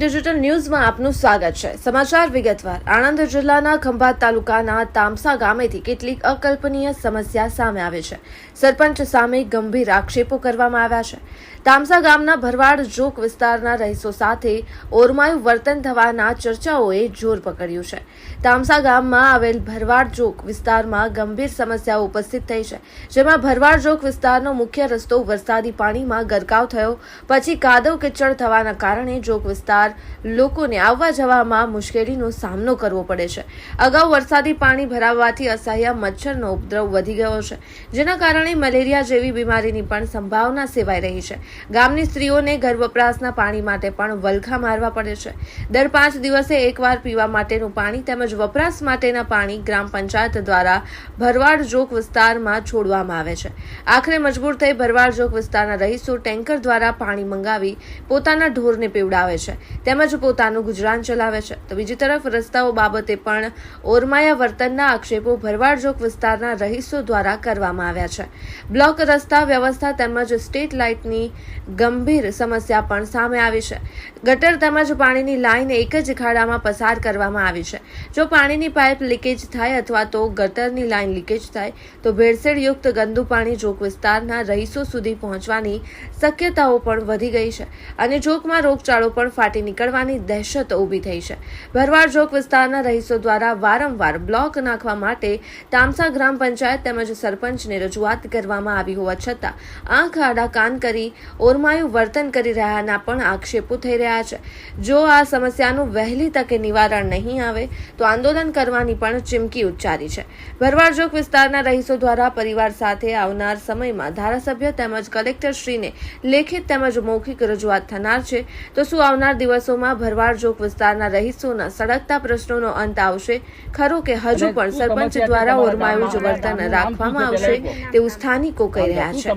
Digital ન્યૂઝમાં આપનું સ્વાગત છે. સમાચાર વિગતવાર. આણંદ જિલ્લાના ખંભાત તાલુકાના તામસા ગામેથી કેટલીક અકલ્પનીય સમસ્યા સામે આવે છે. સરપંચ સામે ગંભીર આક્ષેપો કરવામાં આવ્યા છે. તામસા ગામના ભરવાડ જોક વિસ્તારના રહીશો સાથે ઓરમાયું વર્તન થવાના ચર્ચાઓએ જોર પકડ્યું છે. તામસા ગામમાં આવેલ ભરવાડ જોક વિસ્તારમાં ગંભીર સમસ્યાઓ ઉપસ્થિત થઈ છે. જેમાં ભરવાડ જોક વિસ્તારનો મુખ્ય રસ્તો વરસાદી પાણીમાં ગરકાવ થયો. પછી કાદવ કિચડ થવાના કારણે જોક વિસ્તાર લોકોને આવવા જવામાં મુશ્કેલીનો સામનો કરવો પડે છે. અગાઉ વરસાદી પાણી ભરાવવાથી અસહ્ય મચ્છરનો ઉપદ્રવ વધી ગયો છે, જેના કારણે મલેરિયા જેવી બીમારીની પણ સંભાવના સેવાઈ રહી છે. ગામની સ્ત્રીઓને ઘર વપરાશના પાણી માટે પણ વલખા મારવા પડે છે. દર પાંચ દિવસે એકવાર પીવા માટેનું પાણી તેમજ વપરાશ માટેના પાણી ગ્રામ પંચાયત દ્વારા ભરવાડ જોક વિસ્તારમાં છોડવામાં આવે છે. આખરે મજબૂર થઈ ભરવાડ જોક વિસ્તારના રહીશો ટેન્કર દ્વારા પાણી મંગાવી પોતાના ઢોરને પીવડાવે છે. તેમજ પોતાનું ગુજરાન ચલાવે છે. તો બીજી તરફ રસ્તાઓ બાબતે પણ ઓરમાયા વર્તનના આક્ષેપો ભરવાડ જોક વિસ્તારના રહીશો દ્વારા કરવામાં આવ્યા છે. બ્લોક રસ્તા વ્યવસ્થા તેમજ સ્ટ્રીટ લાઇટની ગંભીર સમસ્યા પણ સામે આવી છે. ગટર તેમજ પાણીની લાઇન એક જ ખાડામાં પસાર કરવામાં આવી છે. જો પાણીની પાઇપ લીકેજ થાય અથવા તો ગટરની લાઇન લીકેજ થાય, તો ભેળસેળયુક્ત ગંદુ પાણી જોક વિસ્તારના રહીશો સુધી પહોંચવાની શક્યતાઓ પણ વધી ગઈ છે. અને જોકમાં રોગચાળો પણ ફાટી નીકળવાની દહેશત ઊભી થઈ છે. ભરવાડ જોક વિસ્તારના રહીશો દ્વારા વારંવાર બ્લોક નાખવા માટે તામસા ગ્રામ પંચાયત તેમજ સરપંચને રજૂઆત કરવામાં આવી હોવા છતાં, આંખ આડા કાન કરી ઓરમાયું વર્તન કરી રહ્યાના પણ આક્ષેપો થઈ રહ્યા છે. જો આ સમસ્યાનું વહેલી તકે નિવારણ નહીં આવે, તો આંદોલન કરવાની પણ ચીમકી ઉચ્ચારી છે. ભરવાડ જોક વિસ્તારના રહીશો દ્વારા પરિવાર સાથે આવનાર સમયમાં ધારાસભ્ય તેમજ કલેક્ટરશ્રીને લેખિત તેમજ મૌખિક રજૂઆત થનાર છે. તો શું આવનાર દિવસોમાં ભરવાડ જોક વિસ્તારના રહીશોના સળગતા પ્રશ્નોનો અંત આવશે. ખરું કે હજુ પણ સરપંચ દ્વારા ઓરમાયું જ વર્તન રાખવામાં આવશે તેવું સ્થાનિકો કહી રહ્યા છે.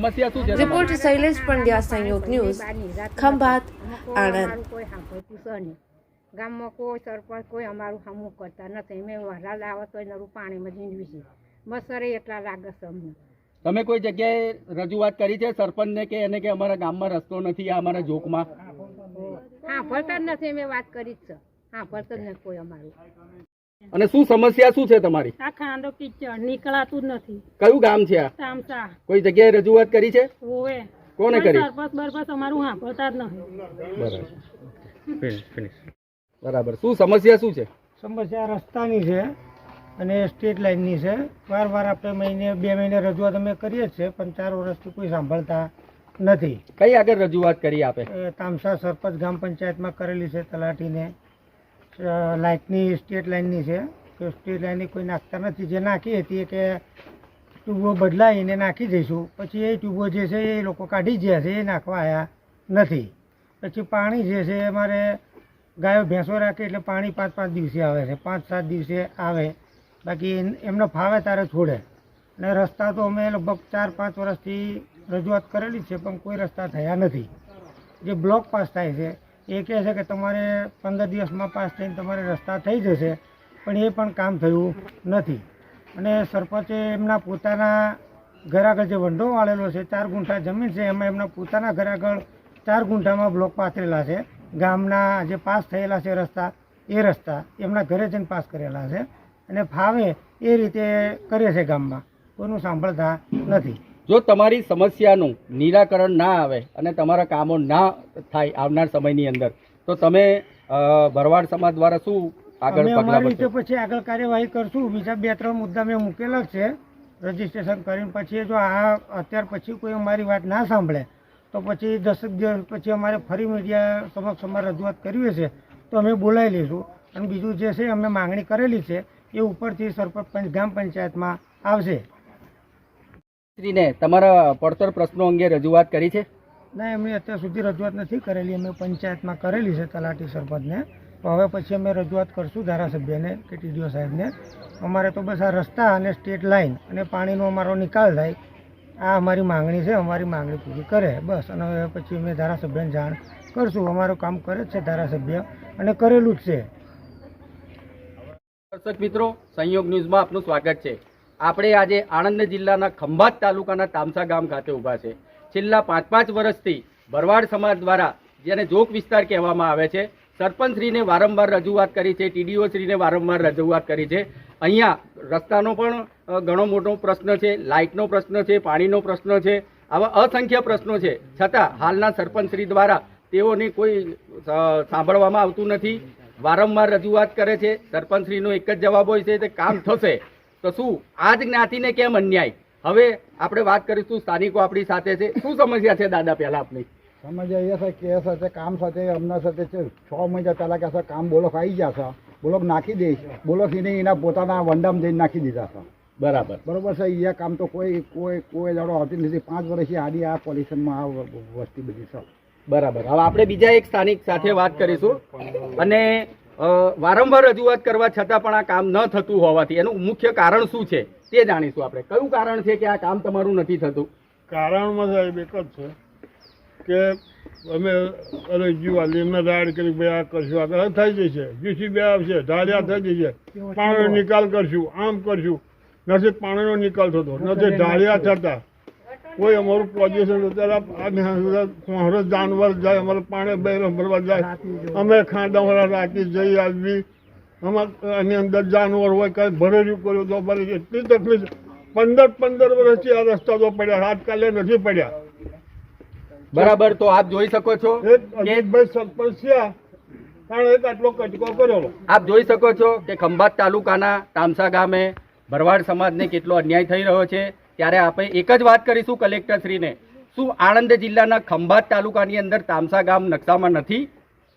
રિપોર્ટ શૈલેષ પંડ્યા સંયોગ ન્યૂઝ ખંભાત આણંદ. ગામમાં કોઈ સરપંચ કોઈ અમારું સામું કરતા નથી. અમે વરસાદ આવે તો એનું પાણીમાં જીંદવી છે મસરે એટલા લાગે છે અમને. તમે કોઈ જગ્યાએ રજૂઆત કરી છે સરપંચને કે એને કે અમારા ગામમાં રસ્તો નથી આ અમારા જોકમાં સાંભળતા જ નથી મેં વાત કરી જ છે. ફરતા જ નથી કોઈ અમારું. અને શું સમસ્યા શું છે તમારી? આ ખાંડો કિચડ નીકળાતું જ નથી. કયું ગામ છે આ? તામસા કોઈ જગ્યાએ રજૂઆત કરી છે? ઓવે કોને કરી? સરપંચ બરપંચ અમારું સાંભળતા જ નથી. બરાબર. બરાબર. શું સમસ્યા શું છે? સમસ્યા રસ્તાની છે અને સ્ટેટ લાઇનની છે. વાર વાર આપણે મહિને બે મહિને રજૂઆત અમે કરીએ જ છે પણ ચાર વર્ષથી કોઈ સાંભળતા નથી. કઈ આગળ રજૂઆત કરી આપે? તામસા સરપંચ ગ્રામ પંચાયતમાં કરેલી છે તલાટીને. લાઇટની સ્ટેટ લાઇનની છે. તો સ્ટેટ લાઇનની કોઈ નાખતા નથી. જે નાખી હતી કે ટ્યુબો બદલાઈને નાખી દઈશું. પછી એ ટ્યુબો જે છે એ લોકો કાઢી ગયા છે એ નાખવા આવ્યા નથી. પછી પાણી જે છે અમારે ગાયો ભેંસો રાખે એટલે પાણી પાંચ પાંચ દિવસે આવે છે. પાંચ સાત દિવસે આવે. બાકી એમ- એમને ફાવે ત્યારે છોડે. અને રસ્તા તો અમે લગભગ ચાર પાંચ વર્ષથી રજૂઆત કરેલી છે, પણ કોઈ રસ્તા થયા નથી. જે બ્લોક પાસ થાય છે, એ કહે છે કે તમારે પંદર દિવસમાં પાસ થઈને તમારે રસ્તા થઈ જશે, પણ એ પણ કામ થયું નથી. અને સરપંચે એમના પોતાના ઘર આગળ જે વંડો વાળેલો છે, ચાર ગુંઠા જમીન છે, એમાં એમના પોતાના ઘર આગળ ચાર ગુંઠામાં બ્લોક પાથરેલા છે. ગામના જે પાસ થયેલા છે રસ્તા, એ રસ્તા એમના ઘરે જઈને પાસ કરેલા છે. અને ફાવે એ રીતે કરે છે ગામમાં. કોઈનું સાંભળતા નથી. જો તમારી સમસ્યાનું નિરાકરણ ના આવે અને તમારા કામો ના થાય આવનાર સમયની અંદર તો તમે ભરવાડ સમાજ દ્વારા શું આગળ પગલાં ભરશો? પછી આગળ કાર્યવાહી કરશું. બીજા બે ત્રણ મુદ્દા મેં મૂકેલા છે રજીસ્ટ્રેશન કરીને પછી જો આ અત્યાર પછી કોઈ અમારી વાત ના સાંભળે તો પછી દસેક દિવસ પછી અમારે ફરી મીડિયા સમક્ષ અમારે રજૂઆત કરવી છે તો અમે બોલાવી લઈશું. અને બીજું જે છે અમે માંગણી કરેલી છે એ ઉપરથી સરપંચ પંચ- ગ્રામ પંચાયતમાં આવશે. શ્રીને તમારા પડતર પ્રશ્નો અંગે રજૂઆત કરી છે? ના એમણે અત્યાર સુધી રજૂઆત નથી કરેલી. અમે પંચાયતમાં કરેલી છે તલાટી સરપંચને. તો હવે પછી અમે રજૂઆત કરશું ધારાસભ્યને કે ટીડીઓ સાહેબને. અમારે તો બસ આ રસ્તા અને સ્ટેટ લાઇન અને પાણીનો અમારો નિકાલ થાય. આ અમારી માંગણી છે અમારી માંગણી પૂરી કરે. બસ અને હવે પછી અમે ધારાસભ્યને જાણ કરશું. અમારું કામ કરે જ છે ધારાસભ્ય અને કરેલું જ છે. દર્શક મિત્રો સંયોગ ન્યૂઝમાં આપનું સ્વાગત છે. આપણે આજે આણંદ જિલ્લાના ખંભાત તાલુકાના તામસા ગામ ખાતે ઊભા છે. છેલ્લા પાંચ પાંચ વર્ષથી ભરવાડ સમાજ દ્વારા જેને જોક વિસ્તાર કહેવામાં આવે છે, સરપંચશ્રીને વારંવાર રજૂઆત કરી છે ટીડીઓ શ્રીને વારંવાર રજૂઆત કરી છે. અહીંયા રસ્તાનો પણ ઘણો મોટો પ્રશ્ન છે, લાઇટનો પ્રશ્ન છે, પાણીનો પ્રશ્ન છે, આવા અસંખ્ય પ્રશ્નો છે. છતાં હાલના સરપંચશ્રી દ્વારા તેઓને કોઈ સાંભળવામાં આવતું નથી. વારંવાર રજૂઆત કરે છે. સરપંચશ્રીનો એક જ જવાબ હોય છે તે કામ થશે. તો શું? આ જ જ્ઞાતિને કેમ અન્યાય? હવે આપણે વાત કરીશું સ્થાનિકો આપણી સાથે છે. શું સમસ્યા છે દાદા પહેલા આપની? સમજ્યા એ છે કે સાથે કામ સાથે અમને સાથે છે છ મહિના પહેલાં કે કામ બોલોક આવી ગયા છે. બોલોક નાખી દઈશ બોલોક એને એના પોતાના વંડામ જઈને નાખી દીધા છે. બરાબર. બરોબર છે એ કામ તો કોઈ કોઈ કોઈ દાડો આવતી નથી. પાંચ વર્ષથી આડી આ પોલ્યુશનમાં આ વસ્તી બધી છે. બરાબર. હવે આપણે બીજા એક સ્થાનિક સાથે વાત કરીશું. અને વારંવાર રજૂઆત કરવા છતાં પણ આ કામ ન થતું હોવાથી એનું મુખ્ય કારણ શું છે તે જાણીશું આપણે. કયું કારણ છે કે આ કામ તમારું નથી થતું? કારણમાં સાહેબ એક જ છે કે અમે અરજી વાલી અમે રાડ કરી ભાઈ આ કરશું, આ થઈ જશે. જીસીબી આવશે ઢાળિયા થઈ જશે. પાણીનો નિકાલ કરશું, આમ કરશું. નથી પાણીનો નિકાલ થતો, નથી ઢાળિયા થતા. કોઈ અમારું પોઝિશન અત્યારે જાનવર જાય અમારે પાણી બે ભરવા જાય. અમે ખાંડાવાળા રાખી જઈ આવી અમારે એની અંદર જાનવર હોય કાંઈ ભરેલું કર્યું તો ભરે એટલી તકલીફ. પંદર પંદર વર્ષથી આ રસ્તા તો પડ્યા આજકાલે નથી પડ્યા. બરાબર તો આપ જોઈ શકો છો અજીતભાઈ સરપંચ છે કારણ એક આટલો કટકો કરેલો આપ જોઈ શકો છો કે ખંભાત તાલુકાના તામસા ગામે ભરવાડ સમાજને કેટલો અન્યાય થઈ રહ્યો છે. ત્યારે આપણે એક જ વાત કરીશું કલેક્ટરશ્રીને. શું આણંદ જિલ્લાના ખંભાત તાલુકાની અંદર તામસા ગામ નકશામાં નથી?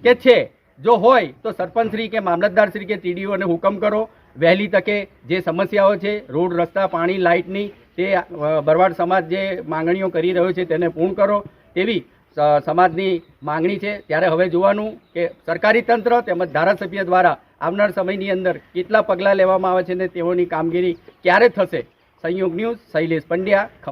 કે છે? જો હોય, તો સરપંચશ્રી કે મામલતદારશ્રી કે ટીડીઓને હુકમ કરો. વહેલી તકે જે સમસ્યાઓ છે, રોડ, રસ્તા, પાણી, લાઇટની, તે ભરવાડ સમાજ જે માંગણીઓ કરી રહ્યો છે તેને પૂર્ણ કરો. એવી સમાજની માંગણી છે. ત્યારે હવે જોવાનું કે સરકારી તંત્ર તેમજ ધારાસભ્ય દ્વારા આવનાર સમયની અંદર કેટલા પગલાં લેવામાં આવે છે ને તેઓની કામગીરી ક્યારે થશે? સંયોગ ન્યૂઝ શૈલેષ પંડ્યા.